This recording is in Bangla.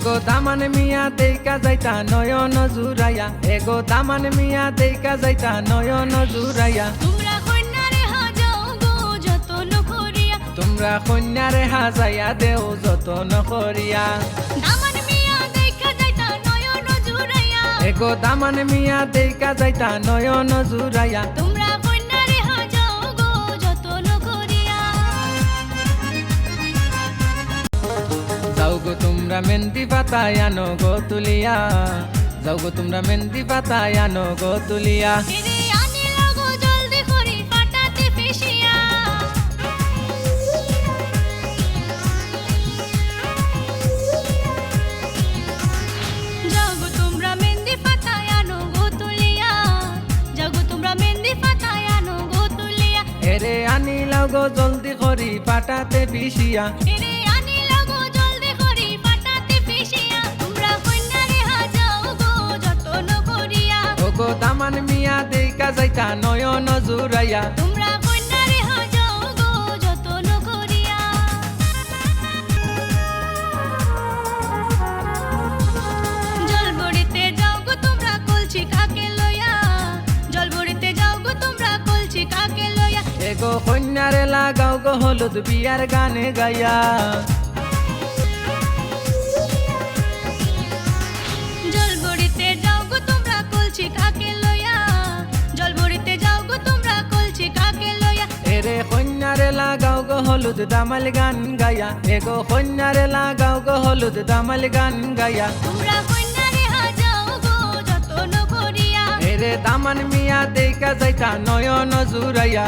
এগো দামান মিয়া দেইকা যাইতা নয়ন জুরাইয়া এগো দামান মিয়া দেইকা যাইতা নয়ন জুরাইয়া তোমরা কন্যারে হাজাইয়া দেও যতন করিয়া এগো দামান মিয়া দেইকা যাইতা নয়ন জুরাইয়া গো তোমরা মেহেন্দি পাতায় আনো গো তুলিয়া। যাও গো তোমরা মেহেন্দি পাতায় আনো গো তুলিয়া। আনি লাগো জলদি করি পাটাতে ফেসিয়া গো দামান মিয়া দেইকা যাইতা নয়ন জুরাইয়া তোমরা কন্যারে হাজাও গো যতন করিয়া। জলবড়িতে যাও গো তোমরা কলছি কাকে লইয়া। জলবড়িতে যাও গো তোমরা কলছি কাকে লইয়া। এগো কন্যারে লাগাও গো হলুদ বিয়ার গানে গাইয়া। লাগাও গো হলুদ দামাল গান গায়া। এগো কন্যারে লাগাও গো হলুদ দামাল গান গায়া। তোমরা কন্যারে হাজাও গো যতন করিয়া। এরে দামান মিয়া দেইকা যাইতা নয়ন জুরাইয়া